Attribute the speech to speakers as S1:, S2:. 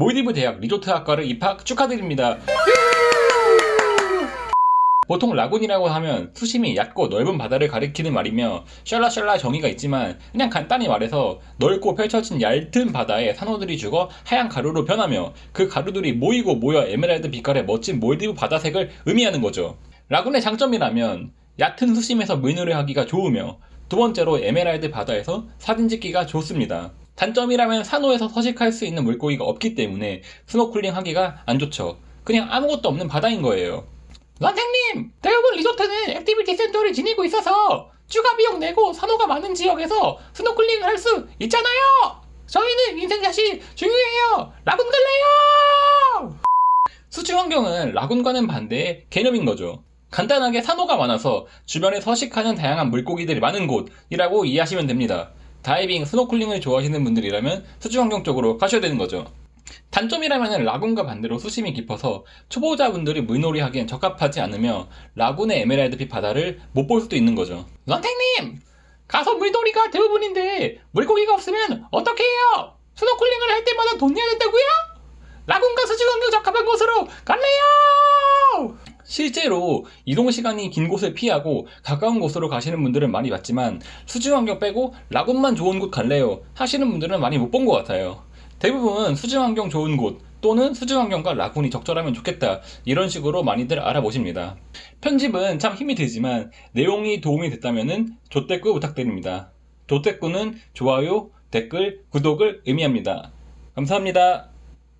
S1: 몰디브 대학 리조트 학과를 입학 축하드립니다. 보통 라군이라고 하면 수심이 얕고 넓은 바다를 가리키는 말이며 샬라샬라 정의가 있지만 그냥 간단히 말해서 넓고 펼쳐진 얇은 바다에 산호들이 죽어 하얀 가루로 변하며 그 가루들이 모이고 모여 에메랄드 빛깔의 멋진 몰디브 바다색을 의미하는 거죠. 라군의 장점이라면 얕은 수심에서 물놀이 하기가 좋으며 두 번째로 에메랄드 바다에서 사진 찍기가 좋습니다. 단점이라면 산호에서 서식할 수 있는 물고기가 없기 때문에 스노클링 하기가 안 좋죠. 그냥 아무것도 없는 바다인 거예요. 선생님! 대부분 리조트는 액티비티 센터를 지니고 있어서 추가 비용 내고 산호가 많은 지역에서 스노클링을 할 수 있잖아요! 저희는 인생샷이 중요해요! 라군 갈래요! 수중 환경은 라군과는 반대의 개념인 거죠. 간단하게 산호가 많아서 주변에 서식하는 다양한 물고기들이 많은 곳이라고 이해하시면 됩니다. 다이빙, 스노클링을 좋아하시는 분들이라면 수중 환경 쪽으로 가셔야 되는 거죠. 단점이라면 라군과 반대로 수심이 깊어서 초보자분들이 물놀이 하기엔 적합하지 않으며 라군의 에메랄드빛 바다를 못 볼 수도 있는 거죠. 선생님! 가서 물놀이가 대부분인데 물고기가 없으면 어떻게 해요? 스노클링을 할 때마다 돈 내야 된다고요? 라군과 수중 환경 적합한 곳으로 갈래요! 실제로 이동 시간이 긴 곳을 피하고 가까운 곳으로 가시는 분들은 많이 봤지만 수중 환경 빼고 라군만 좋은 곳 갈래요 하시는 분들은 많이 못 본 것 같아요. 대부분 수중 환경 좋은 곳 또는 수중 환경과 라군이 적절하면 좋겠다 이런 식으로 많이들 알아보십니다. 편집은 참 힘이 들지만 내용이 도움이 됐다면 조댓글 부탁드립니다. 조댓글은 좋아요, 댓글, 구독을 의미합니다. 감사합니다.